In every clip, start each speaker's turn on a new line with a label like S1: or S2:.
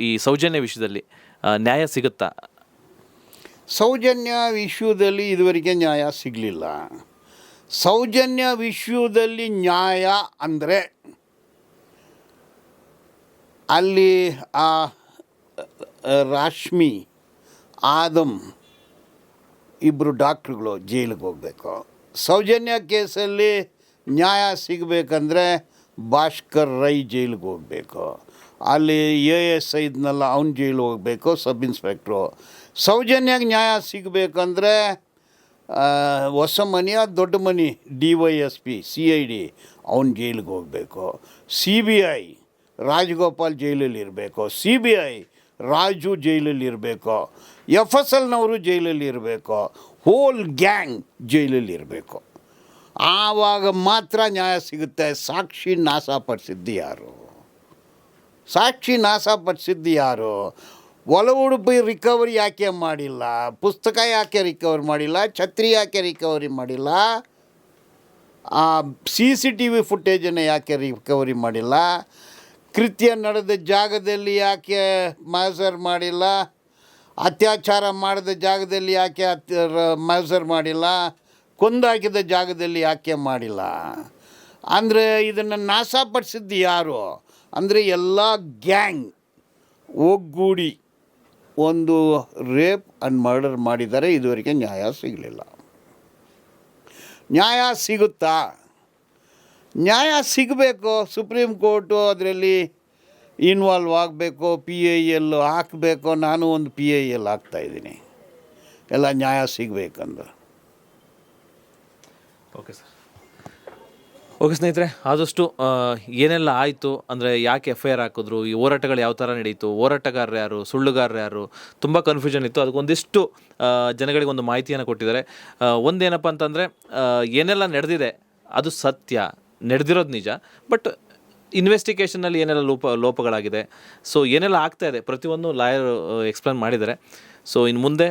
S1: ಈ ಸೌಜನ್ಯ ವಿಷಯದಲ್ಲಿ ನ್ಯಾಯ ಸಿಗುತ್ತಾ?
S2: ಸೌಜನ್ಯ ವಿಷಯದಲ್ಲಿ ಇದುವರೆಗೆ ನ್ಯಾಯ ಸಿಗಲಿಲ್ಲ. ಸೌಜನ್ಯ ವಿಷಯದಲ್ಲಿ ನ್ಯಾಯ ಅಂದರೆ ಅಲ್ಲಿ ಆ, ರಾಶ್ಮಿ ಆದಮ್ ಇಬ್ಬರು ಡಾಕ್ಟ್ರುಗಳು ಜೈಲಿಗೆ ಹೋಗಬೇಕು. ಸೌಜನ್ಯ ಕೇಸಲ್ಲಿ ನ್ಯಾಯ ಸಿಗಬೇಕಂದ್ರೆ ಭಾಸ್ಕರ್ ರೈ ಜೈಲಿಗೆ ಹೋಗಬೇಕು. ಅಲ್ಲಿ ಎ ಎಸ್ ಐದ್ನಲ್ಲ ಅವ್ನ ಜೈಲಿಗೆ ಹೋಗಬೇಕು, ಸಬ್ ಇನ್ಸ್ಪೆಕ್ಟ್ರು. ಸೌಜನ್ಯಾಗ ನ್ಯಾಯ ಸಿಗಬೇಕಂದ್ರೆ ಹೊಸ ಮನೆಯ ದೊಡ್ಡ ಮನೆ, D Y S P, C I D, ಅವ್ನು ಜೈಲಿಗೆ ಹೋಗಬೇಕು. ಸಿ ಬಿ ಐ, ರಾಜಗೋಪಾಲ್ ಜೈಲಲ್ಲಿ ಇರಬೇಕು. ಸಿ ಬಿ ಐ, ರಾಜು ಜೈಲಲ್ಲಿ ಇರಬೇಕು. ಎಫ್ ಎಸ್ ಎಲ್ನವರು ಜೈಲಲ್ಲಿ ಇರಬೇಕು. ಹೋಲ್ ಗ್ಯಾಂಗ್ ಜೈಲಲ್ಲಿ ಇರಬೇಕು. ಆವಾಗ ಮಾತ್ರ ನ್ಯಾಯ ಸಿಗುತ್ತೆ. ಸಾಕ್ಷಿ ನಾಶಪಡಿಸಿದ್ದು ಯಾರು? ಸಾಕ್ಷಿ ನಾಶಪಡಿಸಿದ್ದು ಯಾರು? ಒಳ ಉಡುಪಿ ರಿಕವರಿ ಯಾಕೆ ಮಾಡಿಲ್ಲ? ಪುಸ್ತಕ ಯಾಕೆ ರಿಕವರಿ ಮಾಡಿಲ್ಲ? ಛತ್ರಿ ಯಾಕೆ ರಿಕವರಿ ಮಾಡಿಲ್ಲ? ಸಿ ಸಿ ಟಿ ವಿ ಫುಟೇಜನ್ನು ಯಾಕೆ ರಿಕವರಿ ಮಾಡಿಲ್ಲ? ಕೃತ್ಯ ನಡೆದ ಜಾಗದಲ್ಲಿ ಯಾಕೆ ಮಾಜರ್ ಮಾಡಿಲ್ಲ? ಅತ್ಯಾಚಾರ ಮಾಡಿದ ಜಾಗದಲ್ಲಿ ಯಾಕೆ ಅತ್ಯ ಮಾಜರ್ ಮಾಡಿಲ್ಲ? ಕೊಂದಾಕಿದ ಜಾಗದಲ್ಲಿ ಯಾಕೆ ಮಾಡಿಲ್ಲ? ಅಂದರೆ ಇದನ್ನು ನಾಶಪಡಿಸಿದ್ದು ಯಾರು? ಅಂದರೆ ಎಲ್ಲ ಗ್ಯಾಂಗ್ ಒಗ್ಗೂಡಿ ಒಂದು ರೇಪ್ ಆ್ಯಂಡ್ ಮರ್ಡರ್ ಮಾಡಿದ್ದಾರೆ ಇದುವರೆಗೆ ನ್ಯಾಯ ಸಿಗಲಿಲ್ಲ. ನ್ಯಾಯ ಸಿಗುತ್ತಾ? ನ್ಯಾಯ ಸಿಗಬೇಕು. ಸುಪ್ರೀಂ ಕೋರ್ಟು ಅದರಲ್ಲಿ ಇನ್ವಾಲ್ವ್ ಆಗಬೇಕು ಪಿ ಐ ಎಲ್ ಹಾಕಬೇಕು. ನಾನು ಒಂದು ಪಿ ಐ ಎಲ್ ಹಾಕ್ತಾಯಿದ್ದೀನಿ ಎಲ್ಲ ನ್ಯಾಯ ಸಿಗಬೇಕಂದ್ರೆ
S1: ಓಕೆ ಸರ್. ಓಕೆ ಸ್ನೇಹಿತರೆ, ಆದಷ್ಟು ಏನೆಲ್ಲ ಆಯಿತು, ಅಂದರೆ ಯಾಕೆ ಎಫ್ ಐ ಆರ್ ಹಾಕಿದ್ರು, ಈ ಹೋರಾಟಗಳು ಯಾವ ಥರ ನಡೀತು, ಹೋರಾಟಗಾರರು ಯಾರು, ಸುಳ್ಳುಗಾರರು ಯಾರು, ತುಂಬ ಕನ್ಫ್ಯೂಷನ್ ಇತ್ತು. ಅದಕ್ಕೊಂದಿಷ್ಟು ಜನಗಳಿಗೆ ಒಂದು ಮಾಹಿತಿಯನ್ನು ಕೊಟ್ಟಿದ್ದಾರೆ. ಒಂದೇನಪ್ಪ ಅಂತಂದರೆ ಏನೆಲ್ಲ ನಡೆದಿದೆ, ಅದು ಸತ್ಯ, ನಡೆದಿರೋದು ನಿಜ, ಬಟ್ ಇನ್ವೆಸ್ಟಿಗೇಷನಲ್ಲಿ ಏನೆಲ್ಲ ಲೋಪ, ಲೋಪಗಳಾಗಿದೆ. ಸೊ ಏನೆಲ್ಲ ಆಗ್ತಾ ಇದೆ, ಪ್ರತಿಯೊಂದು ಲಾಯರ್ ಎಕ್ಸ್ಪ್ಲೇನ್ ಮಾಡಿದ್ದಾರೆ. ಸೊ ಇನ್ನು ಮುಂದೆ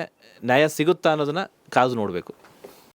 S1: ನ್ಯಾಯ ಸಿಗುತ್ತಾ ಅನ್ನೋದನ್ನು ಕಾದು ನೋಡಬೇಕು.